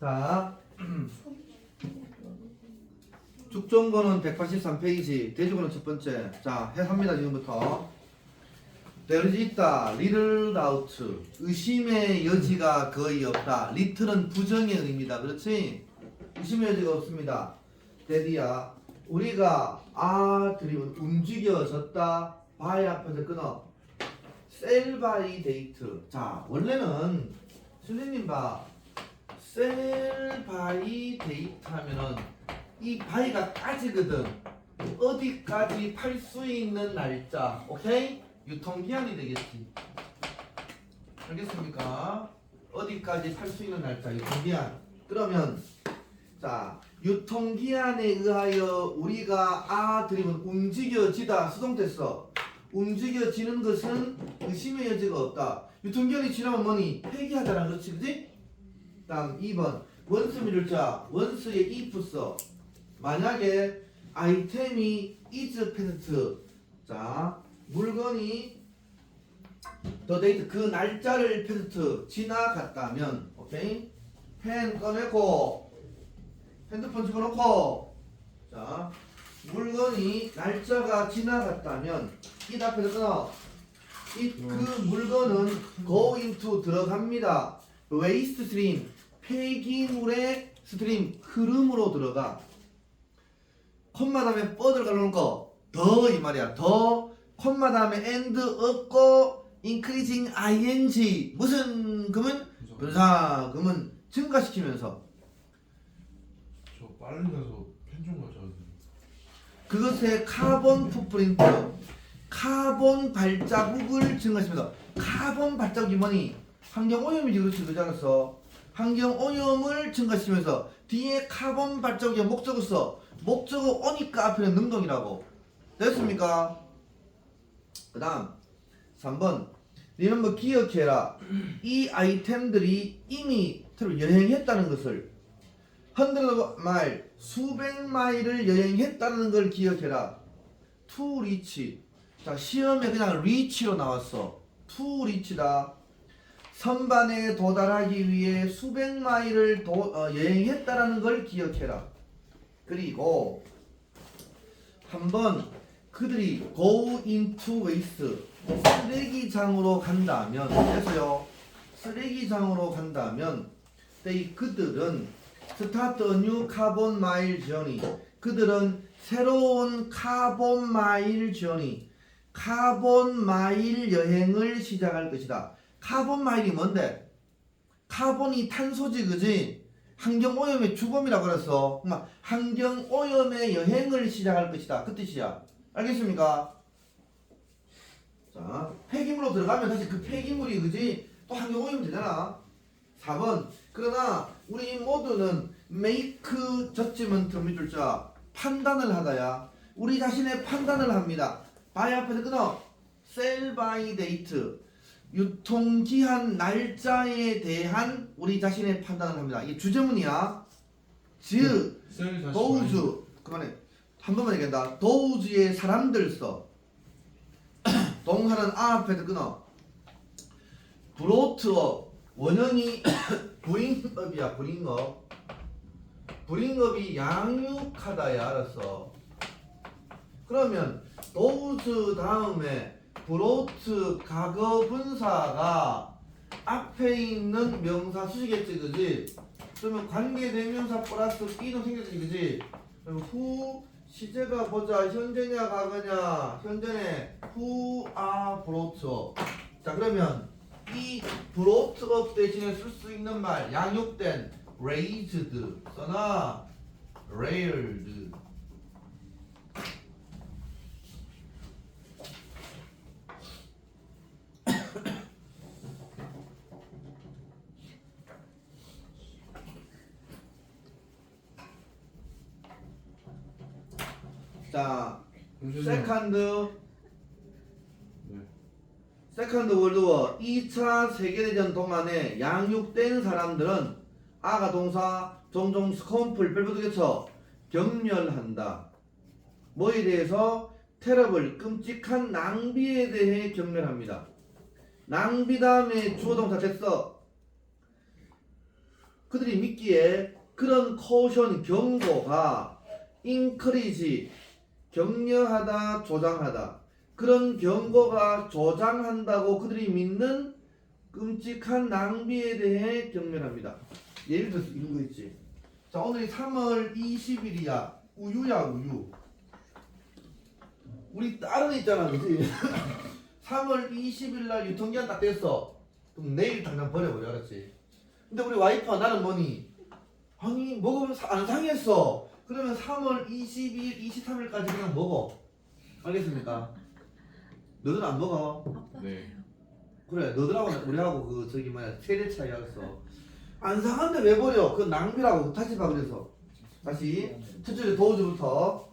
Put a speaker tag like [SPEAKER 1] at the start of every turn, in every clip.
[SPEAKER 1] 자, 죽전거는 183페이지, 대주거는 첫 번째. 자, 해합니다 지금부터. There 있다, little doubt. 의심의 여지가 거의 없다. little은 부정의 의미다. 그렇지? 의심의 여지가 없습니다. 데디야, 우리가 아 드리면 움직여졌다. 바이 앞에서 끊어. 셀 바이 데이트. 자, 원래는 슬리님 봐. 셀 바이 데이트 하면은 이 바이가 까지거든. 어디까지 팔 수 있는 날짜. 오케이? 유통기한이 되겠지. 알겠습니까? 어디까지 팔 수 있는 날짜, 유통기한. 그러면 자, 유통기한에 의하여 우리가 아 드리면 움직여지다 수동됐어. 움직여지는 것은 의심의 여지가 없다. 유통기한이 지나면 뭐니? 폐기하다라는 거지, 그지? 다음 2번 원수 미룰자 원수의 if 써. 만약에 아이템이 is past 자 물건이 더 데이트 그 날짜를 past 지나갔다면 오케이 펜 꺼내고 핸드폰 집어넣고 자 물건이 날짜가 지나갔다면 이 앞에서 끊어 이 그 물건은 go into 들어갑니다. waste stream 폐기물의 스트림 흐름으로 들어가. 콤마 다음에 뻗을 갈라놓은 거더 이 말이야. 더 콤마 다음에 and 없고 increasing ing. 무슨 금은? 분사 금은 증가시키면서.
[SPEAKER 2] 저 빨리 가서 펜좀 가져야 돼.
[SPEAKER 1] 그것의 카본 풋프린트 카본 발자국을 증가시키면서 카본 발자국이 뭐니 환경 오염이지 그렇지 그러지 않았어 환경 오염을 증가시키면서 뒤에 카본 발자국이 목적어 써 목적어 오니까 앞에는 능동이라고. 됐습니까? 그 다음 3번. 니는 뭐 기억해라. 이 아이템들이 이미 새로 여행했다는 것을. 헌드레드 마일 수백 마일을 여행했다는 걸 기억해라. 투 리치 자 시험에 그냥 리치로 나왔어. 투 리치다. 선반에 도달하기 위해 수백 마일을 도, 어, 여행했다라는 걸 기억해라. 그리고 한번 그들이 go into waste 쓰레기장으로 간다면 그래서요. 쓰레기장으로 간다면 they 그들은 start a new carbon mile journey. 그들은 새로운 카본 마일 journey 카본 마일 여행을 시작할 것이다 카본 마일이 뭔데 카본이 탄소지 그지 환경 오염의 주범이라고 그랬어 환경 오염의 여행을 시작할 것이다 그 뜻이야 알겠습니까? 자, 폐기물로 들어가면 사실 그 폐기물이 그지 또 환경 오염 되잖아. 4번. 그러나 우리 모두는 make judgment 믿을 자 판단을 하다야. 우리 자신의 판단을 합니다. By 앞에서 끊어. sell by date. 유통기한 날짜에 대한 우리 자신의 판단을 합니다. 이게 주제문이야. 즉,
[SPEAKER 2] 셀 다시
[SPEAKER 1] those 그만해. 한 번만 얘기한다. those의 사람들 써. 동사는 아 앞에서 끊어. brought 원형이 bringup이야 bringup bringup이 양육하다야 알았어 그러면 those 다음에 brought 과거 분사가 앞에 있는 명사 수식했지 그지? 그러면 관계 대명사 플러스 B도 생겼지 그지? 그럼 후 시제가 보자. 현재냐 과거냐? 현재네. 후아 브로트 자 그러면 이 브로트 업 대신에 쓸 수 있는 말 양육된 raised 써나 reared 자. 세컨드
[SPEAKER 2] 네.
[SPEAKER 1] 세컨드 월드워 2차 세계대전 동안에 양육된 사람들은 아가 동사 종종 스콤플 별부두개쳐 경멸한다. 뭐에 대해서 테러블 끔찍한 낭비에 대해 경멸합니다. 낭비 다음에 주어 동사 됐어. 그들이 믿기에 그런 코션 경고가 인크리지 격려하다 조장하다 그런 경고가 조장한다고 그들이 믿는 끔찍한 낭비에 대해 경멸합니다. 예를 들어서 이런 거 있지. 자 오늘이 3월 20일이야. 우유야 우유. 우리 딸은 있잖아, 그지? 3월 20일 날 유통기한 딱 됐어. 그럼 내일 당장 버려버려, 알았지? 근데 우리 와이프와 나는 뭐니? 아니 먹으면 사- 안 상했어. 그러면 3월 22일, 23일까지 그냥 먹어. 알겠습니까? 너들 안 먹어.
[SPEAKER 2] 네.
[SPEAKER 1] 그래 너들하고 우리하고 그 저기 뭐야 세대 차이 알았어. 안 상한데 왜 버려? 그 낭비라고 다시 봐 그래서 다시 첫째 도우즈부터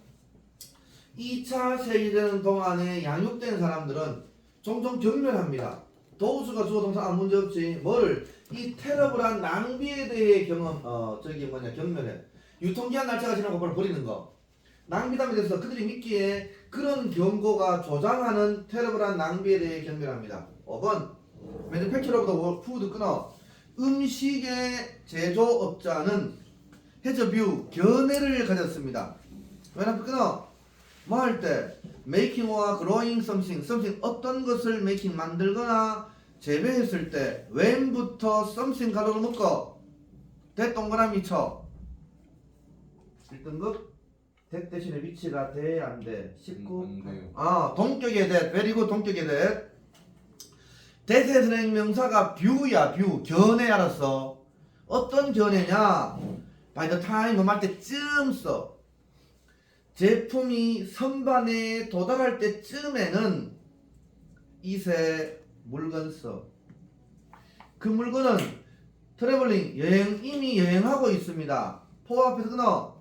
[SPEAKER 1] 2차 세계대전 동안에 양육된 사람들은 종종 경멸합니다. 도우즈가 주어 동사 아무 문제 없지. 뭐를 이 테러블한 낭비에 대해 경험 어 저기 뭐냐 경멸해. 유통기한 날짜가 지나고 바로 버리는 거. 낭비담에 대해서 그들이 믿기에 그런 경고가 조장하는 테러블한 낭비에 대해 경멸합니다. 5번 매니팩처러보다 푸드 끊어 음식의 제조업자는 해저뷰 견해를 가졌습니다. 왜냐면 끊어 뭐 할 때 making or growing something something 어떤 것을 making 만들거나 재배했을 때 when부터 something 가로로 묶어 대 동그라미 쳐 1등급 대 대신에 위치가 돼안 돼? 19
[SPEAKER 2] 음, 안 돼요.
[SPEAKER 1] 아 동격의 대 베리고 동격의 대. 대세 선행 명사가 뷰야 뷰. 견해 알았어. 어떤 견해냐? By the time 뭐할 때쯤 써. 제품이 선반에 도달할 때쯤에는 이세 물건 써 그 물건은 트래블링 여행 이미 여행하고 있습니다. 포 앞에서 끊어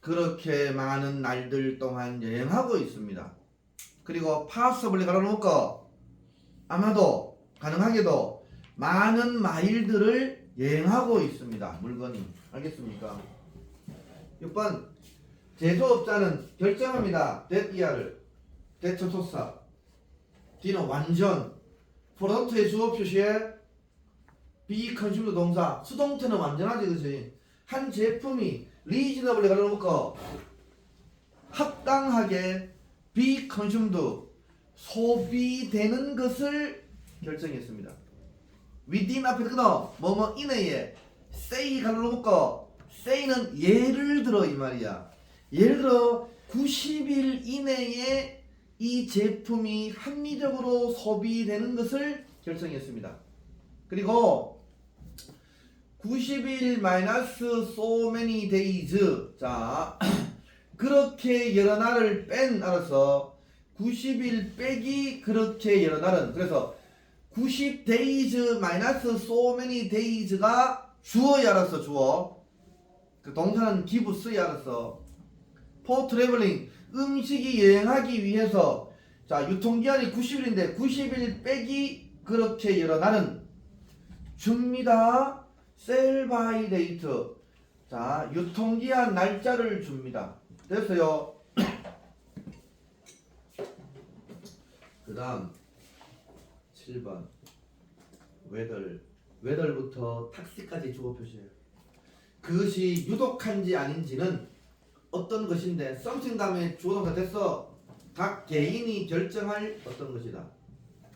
[SPEAKER 1] 그렇게 많은 날들 동안 여행하고 있습니다. 그리고 possibly 가로놓고 아마도 가능하게도 많은 마일들을 여행하고 있습니다. 물건이. 알겠습니까? 6번. 제조업자는 결정합니다. year를 대처토사 D는 완전. 프로덕트의 주어 표시에 consumed 동사. 수동태는 완전하지 그지? 한 제품이 reasonably 가로놓고 합당하게 be consumed 소비되는 것을 결정했습니다. within 앞에 끊어 뭐뭐 이내에 say 가로 놓고 say는 예를 들어 이 말이야. 예를 들어 90일 이내에 이 제품이 합리적으로 소비되는 것을 결정했습니다. 그리고 90일 마이너스 so many days. 자 그렇게 여러 날을 뺀 알아서 90일 빼기 그렇게 여러 날은. 그래서 90 days 마이너스 so many days가 주어야 알았어 주어. 그 동사는 give 쓰야 알았어. for traveling 음식이 여행하기 위해서. 자 유통기한이 90일인데 90일 빼기 그렇게 여러 날은 줍니다 date 자 유통기한 날짜를 줍니다. 됐어요. 그 다음 7번. 웨덜 웨덜부터 탁시까지 주어 표시해요. 그것이 유독한지 아닌지는 어떤 것인데 something 다음에 주어 동사 됐어. 각 개인이 결정할 어떤 것이다.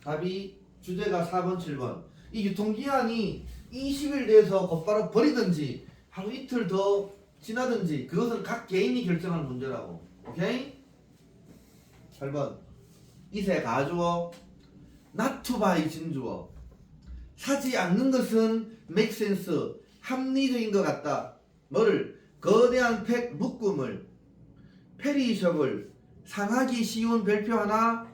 [SPEAKER 1] 답이 주제가 4번 7번. 이 유통기한이 20일 돼서 곧바로 버리든지 하루 이틀 더 지나든지 그것은 각 개인이 결정하는 문제라고. 오케이? 8번. 이세 가주어. buy 진주어. 사지 않는 것은 sense 합리적인 것 같다. 뭐를 거대한 팩 묶음을 페리셔블 상하기 쉬운 별표 하나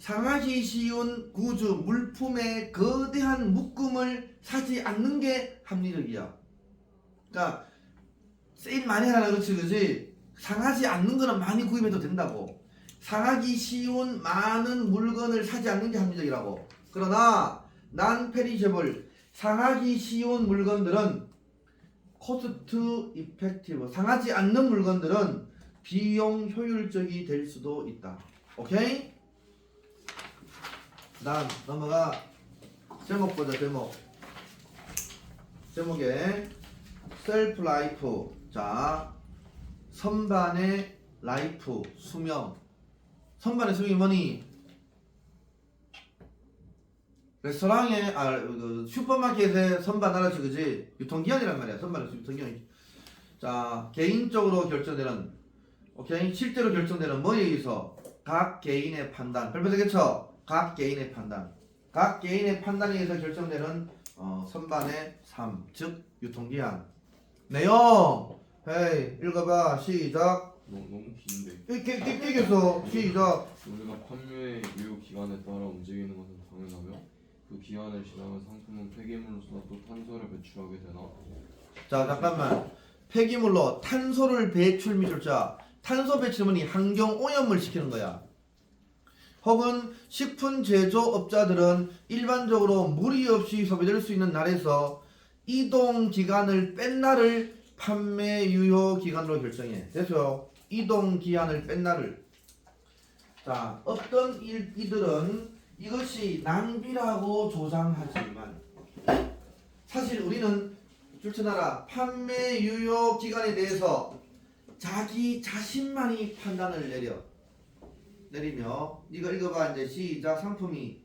[SPEAKER 1] 상하기 쉬운 구주 물품의 거대한 묶음을 사지 않는 게 합리적이야 그러니까 세일 많이 하라 그렇지 그지 상하지 않는 거는 많이 구입해도 된다고 상하기 쉬운 많은 물건을 사지 않는 게 합리적이라고. 그러나 난 페리셔블 상하기 쉬운 물건들은 코스트 이펙티브 상하지 않는 물건들은 비용 효율적이 될 수도 있다. 오케이? 그다음 넘어가 제목 보자 제목. 제목에 셀프 라이프 자 선반의 라이프 수명 선반의 수명이 뭐니? 레스토랑에 아 그, 슈퍼마켓에 선반 알았지 그지? 유통기한이란 말이야 선반의 유통기한 자 개인적으로 결정되는 오케이 실제로 결정되는 뭐에 의해서 각 개인의 판단 별표 되겠죠? 각 개인의 판단. 각 개인의 판단에 의해서 결정되는 어, 선반의 삶, 즉 유통기한. 내용! 헤이 읽어봐. 시작.
[SPEAKER 3] 너무, 너무 긴데.
[SPEAKER 1] 깨깨깨겠어 시작.
[SPEAKER 3] 우리가 판매 유효 기간에 따라 움직이는 것은 당연하며 그 기한을 지나면 상품은 폐기물로서 또 탄소를 배출하게 되나?
[SPEAKER 1] 자 잠깐만. 폐기물로 탄소를 배출 미술자 탄소 배출문이 환경 오염을 시키는 거야 혹은 식품 제조업자들은 일반적으로 무리 없이 소비될 수 있는 날에서 이동 기간을 뺀 날을 판매 유효 기간으로 결정해. 됐어요 이동 기한을 뺀 날을. 자 어떤 일, 이들은 이것이 낭비라고 조장하지만 사실 우리는 줄쳐나라 판매 유효 기간에 대해서 자기 자신만이 판단을 내려 내리며 이거 읽어봐 이제 시작 상품이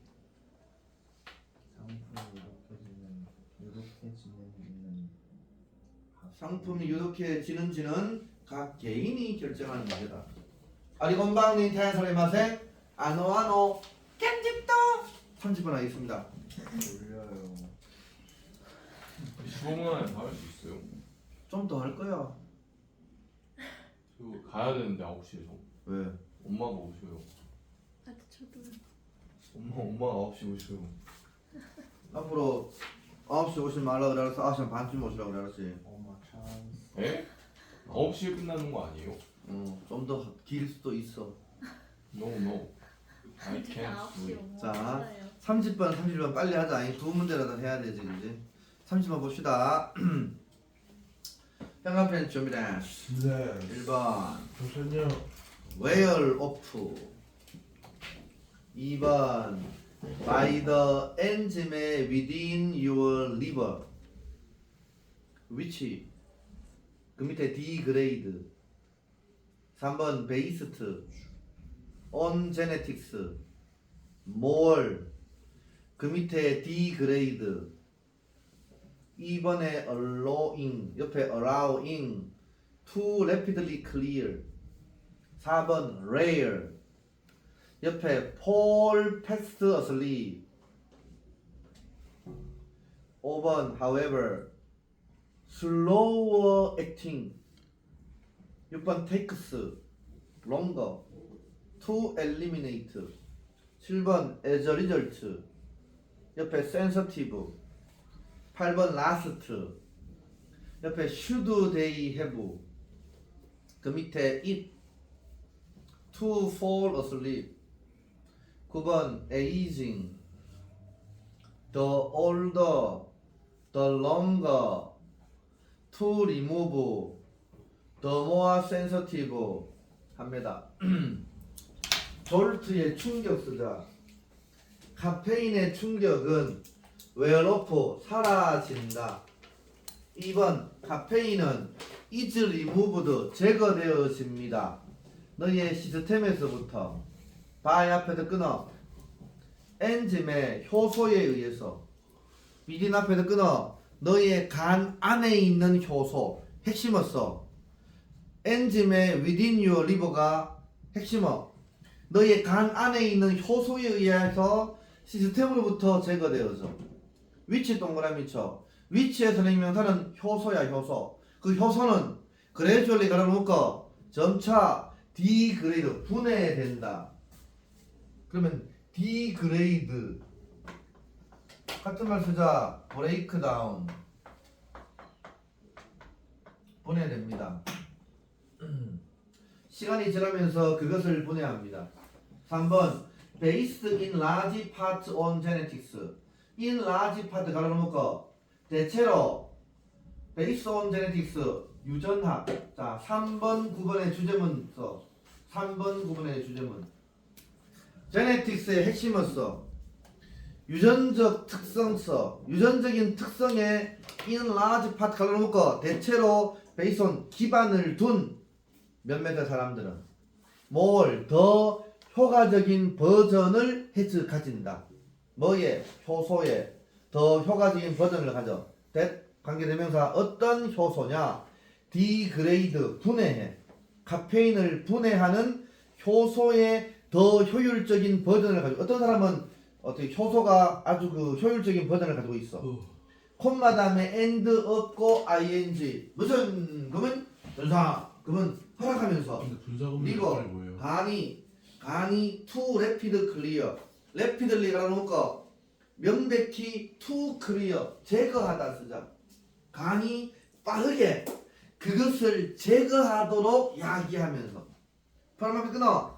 [SPEAKER 4] 상품이 이렇게지는 이렇게지는 있는
[SPEAKER 1] 상품이 유독해지는지는 각 개인이 결정하는 문제다. 아리곤방님 태양설의 맛에 아노아노 깻집도 30분 하겠습니다.
[SPEAKER 4] 올려요.
[SPEAKER 3] 수업은 안에 다할 수 있어요?
[SPEAKER 1] 좀 더 할 거야.
[SPEAKER 3] 저 가야 되는데 9시에서
[SPEAKER 1] 왜?
[SPEAKER 3] 엄마가 오셔요
[SPEAKER 5] 아, 저도
[SPEAKER 3] 엄마 엄마가 9시 오셔요
[SPEAKER 1] 앞으로 9시 오시면 말라 그래서 9시 반쯤 오시라고 그랬지.
[SPEAKER 4] 엄마 찬스.
[SPEAKER 3] 에? 9시에 끝나는 거 아니에요?
[SPEAKER 1] 어, 좀 더 길 수도 있어.
[SPEAKER 3] No no I can't do it
[SPEAKER 1] 자.
[SPEAKER 5] 끝나요.
[SPEAKER 1] 30번, 30번 빨리 하자. 이두 문제라도 해야 되지, 이제. 30번 봅시다. 형광펜 준비돼.
[SPEAKER 2] 네
[SPEAKER 1] 1번.
[SPEAKER 2] 잠시만요
[SPEAKER 1] 웨얼 오프 2번 by the enzyme within your liver which 그 밑에 degrade 3번 based on genetics more 그 밑에 degrade 2번에 allowing 옆에 allowing to rapidly clear 4번 rare 옆에 fall fast asleep 5번 however slower acting 6번 takes longer to eliminate 7번 as a result 옆에 sensitive 8번 last 옆에 should they have 그 밑에 it to fall asleep 9번 aging the older the longer to remove the more sensitive 합니다 졸트의 충격 쓰자 카페인의 충격은 웨어로프 사라진다 2번 카페인은 is removed 제거되어집니다 너희의 시스템에서부터 바이 앞에서 끊어 엔짐의 효소에 의해서 미딘 앞에서 끊어 너희의 간 안에 있는 효소 핵심었어 엔짐의 within your liver가 핵심어. 너희의 간 안에 있는 효소에 의해서 시스템으로부터 제거되어져. 위치 동그라미 쳐. 위치의 선행명사는 효소야 효소. 그 효소는 그레주얼리 갈아놓고 점차 디그레이드 분해된다. 그러면 디그레이드 같은 말 쓰자 브레이크 다운 분해됩니다. 시간이 지나면서 그것을 분해합니다. 3번 based in large part on genetics in large part 갈아놓고 대체로 based on genetics 유전학 자 3번 9번의 주제문 써 3번 9번의 주제문 핵심은 써 유전적 특성서 유전적인 특성에 in large part 갈라놓고 대체로 on 기반을 둔 몇몇의 사람들은 뭘 더 효과적인 버전을 해서 가진다. 뭐에 효소에 더 효과적인 버전을 가져. that 관계대명사 어떤 효소냐? 디그레이드 분해해. 카페인을 분해하는 효소의 더 효율적인 버전을 가지고 어떤 사람은 어떻게 효소가 아주 그 효율적인 버전을 가지고 있어. 콤마 다음에 and 없고 ing. 무슨 그러면 전사 그러면 허락하면서.
[SPEAKER 2] 근데
[SPEAKER 1] 이거.
[SPEAKER 2] 역할이 뭐예요?
[SPEAKER 1] 간이 간이 too rapid clear. rapidly가 놓고 명백히 too clear. 제거하다 쓰자. 간이 빠르게 그것을 제거하도록 야기하면서. 끊어.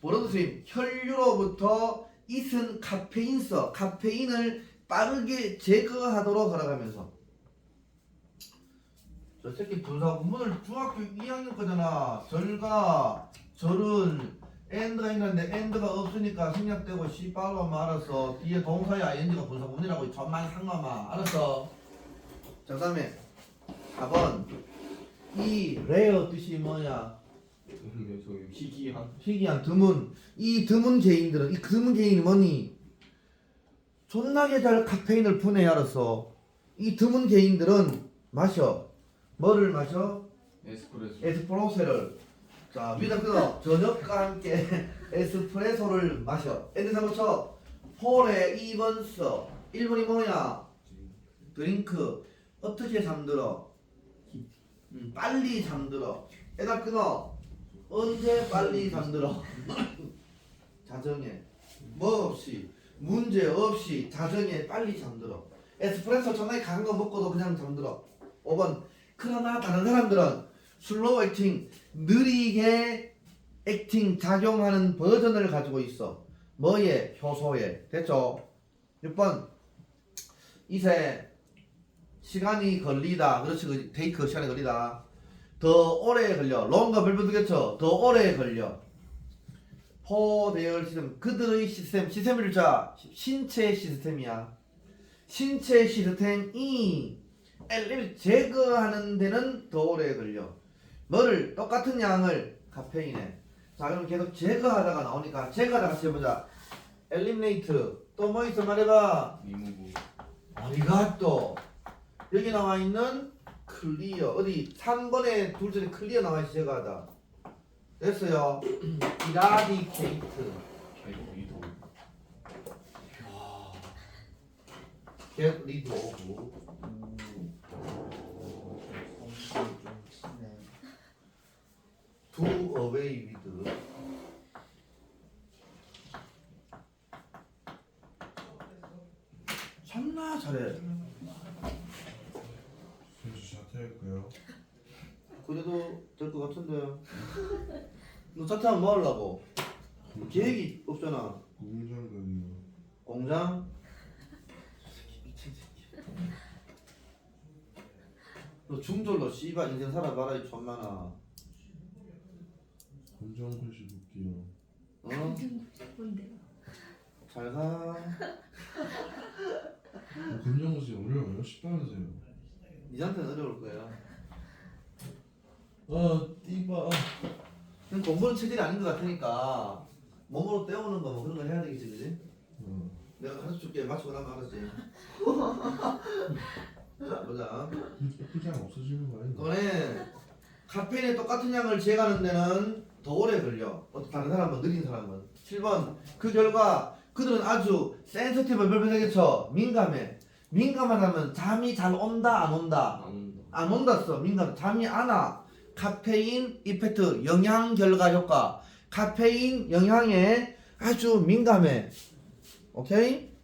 [SPEAKER 1] 보러드스님 혈류로부터 이슨 카페인서 카페인을 빠르게 제거하도록 허락하면서. 저 새끼 분사 구문을 중학교 2학년 거잖아. 절가 절은 엔드가 있는데 엔드가 없으니까 생략되고 씨발로 말았어. 뒤에 동사의 ing가 분사 구문이라고. 전만 상마마 알았어? 자 그다음에 4번 이 레어 뜻이 뭐냐?
[SPEAKER 3] 희귀한.
[SPEAKER 1] 희귀한 드문. 이 드문 개인들은 이 드문 개인이 뭐니? 존나게 잘 카페인을 알았어 이 드문 개인들은 마셔. 뭐를 마셔?
[SPEAKER 3] 에스프레소.
[SPEAKER 1] 에스프레소를. 자 위다 끊어. 저녁과 함께 에스프레소를 마셔. 엔드 삼부쳐 폴에 2번 써. 1번이 뭐냐 드링크. 어떻게 잠들어 음, 빨리 잠들어. 에다 끊어. 언제 빨리 잠들어? 자정에. 뭐 없이. 문제 없이 자정에 빨리 잠들어. 에스프레소 전날에 강한 거 먹고도 그냥 잠들어. 5번. 그러나 다른 사람들은 슬로우 액팅 느리게 액팅 작용하는 버전을 가지고 있어. 뭐에? 효소에. 됐죠? 6번. 이세 시간이 걸리다. 그렇지. 그 테이크 시간이 걸리다. 더 오래 걸려. 롱가 별표 두겠죠? 더 오래 걸려. 포 대열 시스템 그들의 시스템 시스템을 자. 신체 시스템이야. 신체 시스템이 엘리를 제거하는 데는 더 오래 걸려. 뭐를? 똑같은 양을 카페인에. 자 그럼 계속 제거하다가 나오니까 제거하다가 같이 해보자. 엘리미네이트. 또 뭐 있어? 말해봐.
[SPEAKER 3] 리무브
[SPEAKER 1] 아리가또 여기 나와 있는 클리어 어디 3번에 둘째에 클리어 나와 있어 제거하다. 됐어요. 이라디케이트
[SPEAKER 3] 개리도
[SPEAKER 1] get rid of.
[SPEAKER 4] 음, 성질 좀 치네.
[SPEAKER 1] do away with 참나 잘해
[SPEAKER 2] 현주 자퇴할까요?
[SPEAKER 1] 그래도 될 것 같은데 너 자퇴하면 뭐 하려고 계획이 없잖아
[SPEAKER 2] 공장 가기요.
[SPEAKER 1] 공장 미친 새끼 너 중졸로 씨발 인생 살아봐라 이 천만아
[SPEAKER 2] 공장 글씨 볼게요.
[SPEAKER 1] 어?
[SPEAKER 5] 뭔데요?
[SPEAKER 1] 잘 가
[SPEAKER 2] 공장 글씨 어려워요? 쉽다면서요?
[SPEAKER 1] 니한테는 어려울 거야
[SPEAKER 2] 아 띠바.
[SPEAKER 1] 그냥 공부는 체질이 아닌 것 같으니까 몸으로 때우는 거 뭐 그런 거 해야 되겠지 그지?
[SPEAKER 2] 어.
[SPEAKER 1] 내가 가르쳐 줄게. 맞추고 나면 알았지 자 보자.
[SPEAKER 2] 그냥 없어지는 거 아닌가?
[SPEAKER 1] 이번에 카페인의 똑같은 양을 제거하는 데는 더 오래 걸려. 어, 다른 사람은 느린 사람은 7번. 그 결과 그들은 아주 센서티브 별별되겠죠. 민감해. 민감하다면 잠이 잘 온다 안 온다?
[SPEAKER 3] 안 온다.
[SPEAKER 1] 안 온다 써. 민감. 잠이 안 와 카페인 이펙트 영양 결과 효과. 카페인 영향에 아주 민감해. 오케이?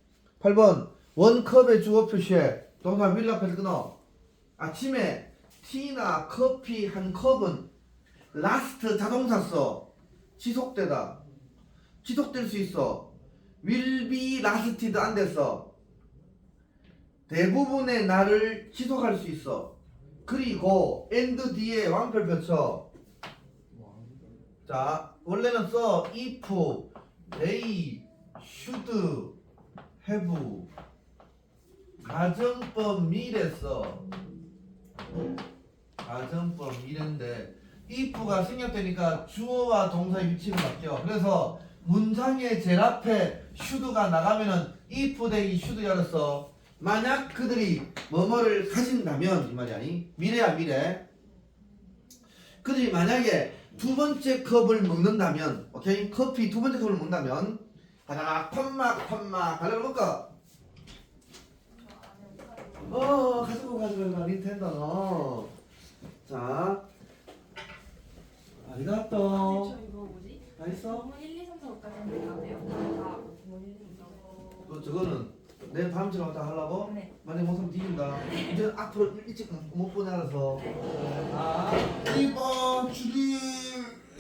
[SPEAKER 1] 8번. 원컵의 주어 표시에 동사 윌 앞에서 끊어. 아침에 티나 커피 한 컵은 라스트 자동사 써. 지속되다. 지속될 수 있어. will be lasted 안 됐어. 대부분의 날을 지속할 수 있어 그리고 and 뒤에 왕표 펼쳐 자 원래는 써 if they should have 가정법 미래서 가정법 미래인데 if가 생략되니까 주어와 동사의 위치가 바뀌어. 그래서 문장의 제일 앞에 should가 나가면은 if 대이 should 열었어. 만약 그들이 뭐뭐를 가진다면 이 말이 아니 미래야 미래. 그들이 만약에 두 번째 컵을 먹는다면, 오케이 커피 두 번째 컵을 먹는다면 하다가 콤마 콤마 가려고 볼까? 어 가지고 가지고 가 닌텐도 너. 자, 아리가또. 다 있어?
[SPEAKER 5] 부분 1, 2, 3, 4까지 되나요? 다 부분 1, 2, 3, 4.
[SPEAKER 1] 또 저거는 내 다음 주에 왔다 하려고?
[SPEAKER 5] 네.
[SPEAKER 1] 만약 못하면 뒤진다. 이제 앞으로 일찍 못 보내 알아서. 아,
[SPEAKER 2] 이봐 주님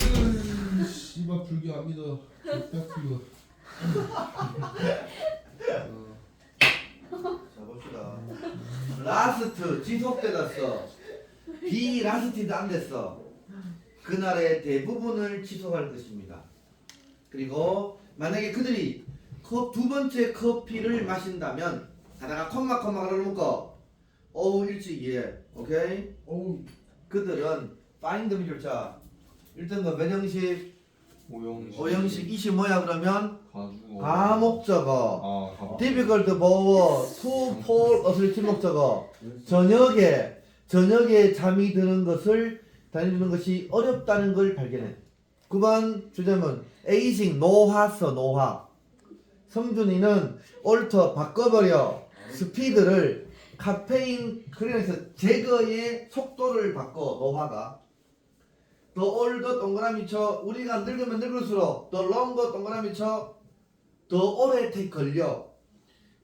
[SPEAKER 2] 으, 씨발 불교 안 믿어 빡치고
[SPEAKER 1] 자 봅시다. 라스트 지속되다 써. 비 라스티도 안 됐어. 그날의 대부분을 취소할 것입니다. 그리고 만약에 그들이 컵, 두 번째 커피를 마신다면 하다가 콤마 콤마 가로 묶어 오후 일찍이에 오케이?
[SPEAKER 2] 어우.
[SPEAKER 1] 그들은 find 미줄자 1등급 변형식
[SPEAKER 3] 오형식.
[SPEAKER 1] 오형식 이시 뭐야 그러면?
[SPEAKER 3] 가주어.
[SPEAKER 1] 가목적어.
[SPEAKER 3] 아 가목
[SPEAKER 1] difficult 보어 to fall asleep 목적어. 저녁에 저녁에 잠이 드는 것을 다니는 것이 어렵다는 걸 발견해. 9번 주제문. 에이징 노화서 노화 성준이는 올터 바꿔버려 스피드를 카페인 그래서 제거의 속도를 바꿔 노화가. 더 올더 동그라미 쳐 우리가 늙으면 늙을수록 더 롱거 동그라미 쳐 더 오래 take 걸려.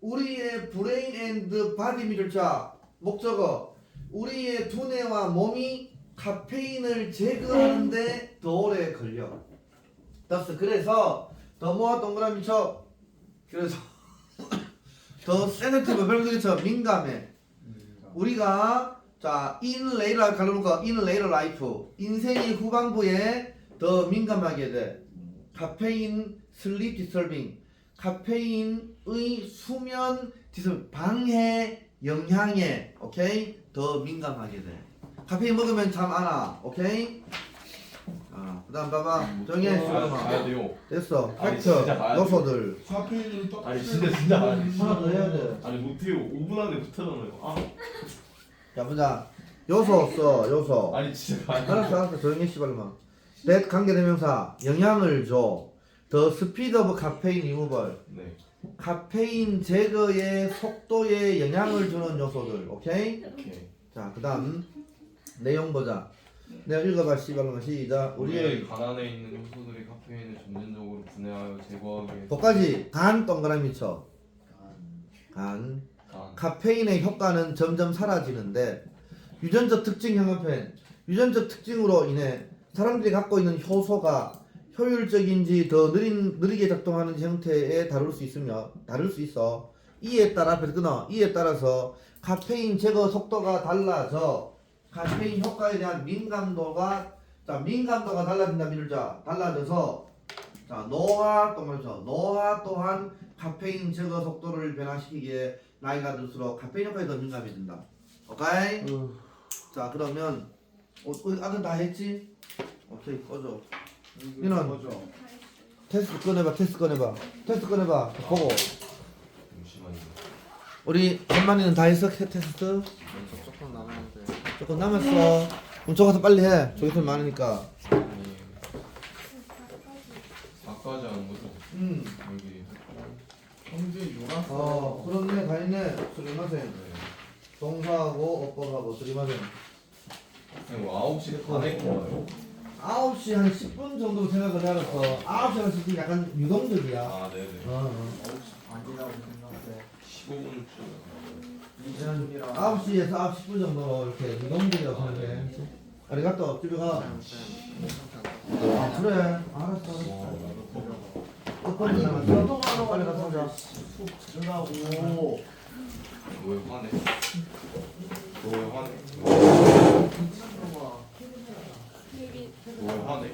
[SPEAKER 1] 우리의 브레인 앤드 바디 미들자 목적어. 우리의 두뇌와 몸이 카페인을 제거하는데 더 오래 걸려. 더스 그래서 더 모아 동그라미 쳐 그래서 더 별그리 쳐 민감해. 우리가 자 in later 가르가 in later life. 인생의 후반부에 더 민감하게 돼. 카페인 sleep disturbing 카페인의 수면 디스 방해 영향에 오케이? 더 민감하게 돼. 카페인 먹으면 잠 안 와. 오케이? 아 그다음 봐봐. 정해
[SPEAKER 3] 가야 돼요.
[SPEAKER 1] 됐어.
[SPEAKER 3] 아니,
[SPEAKER 1] 팩트.
[SPEAKER 3] 진짜 가야
[SPEAKER 2] 카페인으로 딱
[SPEAKER 3] 아니 진짜 진짜. 아니
[SPEAKER 1] 하나 더 해야 돼.
[SPEAKER 3] 아니 못해요 5분 안에 붙어잖아요 아.
[SPEAKER 1] 자 보자. 요소 써 요소.
[SPEAKER 3] 아니 진짜 가야
[SPEAKER 1] 알았어 알았어. 조용히 씨발로만 that 관계대명사. 영향을 줘더 스피드 오브 카페인 리무벌
[SPEAKER 3] 네.
[SPEAKER 1] 카페인 제거의 속도에 영향을 주는 요소들. 오케이?
[SPEAKER 3] 오케이.
[SPEAKER 1] 자 그다음 내용 보자 내가 읽어봐 씨발로만 시작.
[SPEAKER 3] 우리의 안에 있는 요소들이 카페인을 점진적으로 분해하여 제거하기
[SPEAKER 1] 도까지 간 동그라미 쳐간.
[SPEAKER 3] 간.
[SPEAKER 1] 카페인의 효과는 점점 사라지는데 유전적 특징 형합편 유전적 특징으로 인해 사람들이 갖고 있는 효소가 효율적인지 더 느린, 느리게 작동하는 형태에 다룰 수 있으며 다를 수 있어. 이에 따라 앞에서 끊어. 이에 따라서 카페인 제거 속도가 달라져 카페인 효과에 대한 민감도가 자 민감도가 달라진다 밀자. 달라져서 자 노화 또 말이죠 노화 또한 카페인 제거 속도를 변화시키기에 나이가 들수록 카페인 효과에 더 민감해진다. 오케이? 자 그러면 어, 우리 아들 다 했지? 오케이 꺼줘 민원.
[SPEAKER 4] 뭐죠?
[SPEAKER 1] 테스트 꺼내봐 테스트 꺼내봐. 테스트 꺼내봐. 보고.
[SPEAKER 3] 잠시만요.
[SPEAKER 1] 우리 한만이는 다 했어 테- 테스트?
[SPEAKER 4] 저 조금
[SPEAKER 1] 남았어 그럼 저 가서 빨리 해. 저기 돈 많으니까.
[SPEAKER 3] 4까지 하는 거죠?
[SPEAKER 1] 음.
[SPEAKER 3] 여기.
[SPEAKER 2] 형제 요라
[SPEAKER 1] 어 그렇네 다 했네. 수리마세
[SPEAKER 3] 네.
[SPEAKER 1] 동사하고 어법하고
[SPEAKER 3] 아니 뭐 9시 반에 거예요?
[SPEAKER 1] 9시 한 10분 정도 생각을 해놨어. 9시 한 10분 약간 유동적이야.
[SPEAKER 3] 아 네네.
[SPEAKER 1] 어, 어.
[SPEAKER 4] 반지라고 생각해.
[SPEAKER 3] 15분쯤
[SPEAKER 4] 이준이랑
[SPEAKER 1] 9시에서 9시 10분 정도로 이렇게 유동적이라고 생각해 아리가또 집에 가 아, 그래 알았어 알았어 끝번째 남았어 빨리 가서
[SPEAKER 4] 준하고
[SPEAKER 3] 왜 화내? 너왜 화내? 너왜 화내?